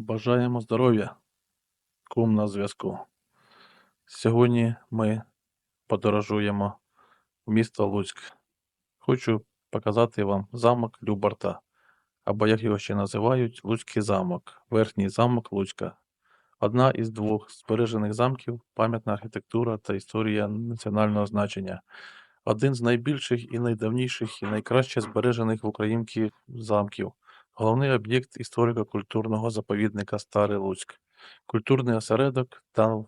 Бажаємо здоров'я, кум на зв'язку. Сьогодні ми подорожуємо в місто Луцьк. Хочу показати вам замок Любарта, або як його ще називають, Луцький замок, верхній замок Луцька. Одна із двох збережених замків, пам'ятна архітектура та історія національного значення. Один з найбільших і найдавніших і найкраще збережених в Українці замків. Головний об'єкт історико-культурного заповідника Старий Луцьк, культурний осередок та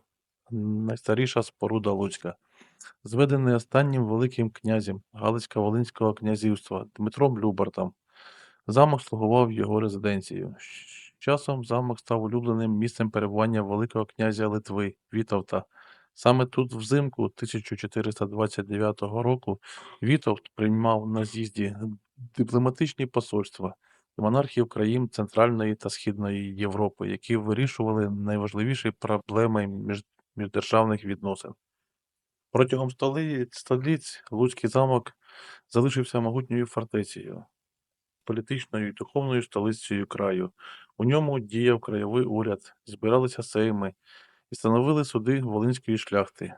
найстаріша споруда Луцька, зведений останнім великим князем Галицько-Волинського князівства Дмитром Любартом. Замок слугував його резиденцією. Часом замок став улюбленим місцем перебування Великого князя Литви Вітовта. Саме тут, взимку 1429 року, Вітовт приймав на з'їзді дипломатичні посольства монархів країн Центральної та Східної Європи, які вирішували найважливіші проблеми між, міждержавних відносин. Протягом століть Луцький замок залишився могутньою фортецею, політичною і духовною столицею краю. У ньому діяв краєвий уряд, збиралися сейми і становили суди Волинської шляхти.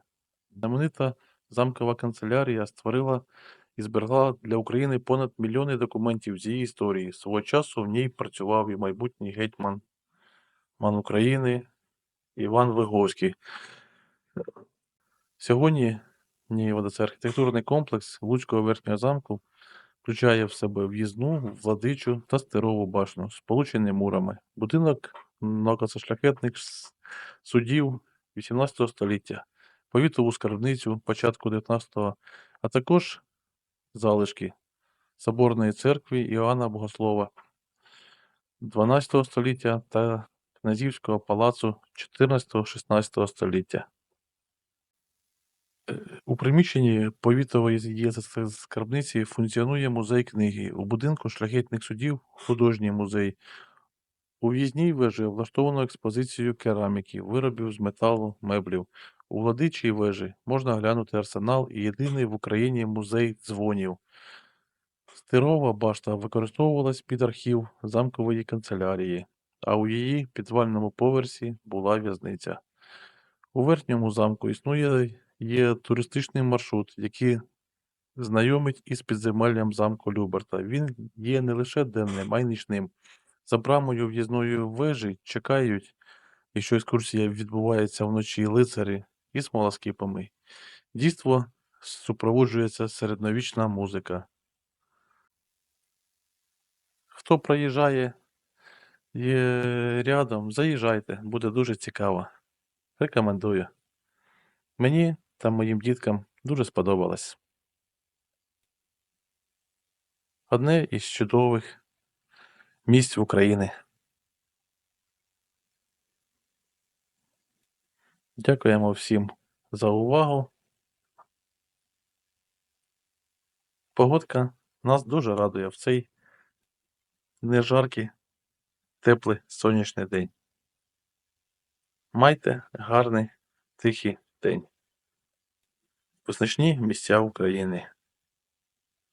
Знаменита замкова канцелярія створила і зберегла для України понад мільйони документів з її історії. Свого часу в ній працював і майбутній гетьман ман України Іван Виговський. Сьогодні ні, це архітектурний комплекс Луцького верхнього замку включає в себе в'їзну, владичу та стерову башню, сполучені мурами. Будинок многоцешляхетних судів 18 століття, повітову скарбницю початку 19-го, а також залишки Соборної церкви Іоанна Богослова 12 століття та князівського палацу 14-16 століття. Е, У приміщенні повітової скарбниці функціонує музей книги. У будинку шляхетних судів художній музей. У в'їзній вежі влаштовано експозицію кераміки, виробів з металу, меблів. У владичій вежі можна глянути арсенал і єдиний в Україні музей дзвонів. Стирова башта використовувалась під архів замкової канцелярії, а у її підвальному поверсі була в'язниця. У верхньому замку існує є туристичний маршрут, який знайомить із підземеллям замку Люберта. Він є не лише денним, а й нічним. За брамою в'їзної вежі чекають, якщо екскурсія відбувається вночі лицарі із смолоскипами. Дійство супроводжується середньовічна музика. Хто проїжджає рядом, заїжджайте, буде дуже цікаво. Рекомендую. Мені та моїм діткам дуже сподобалось. Одне із чудових місць України. Дякуємо всім за увагу. Погодка нас дуже радує в цей нежаркий, теплий сонячний день. Майте гарний, тихий день. Визначні місця України.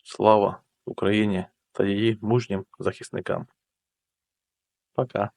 Слава Україні та її мужнім захисникам. Пока.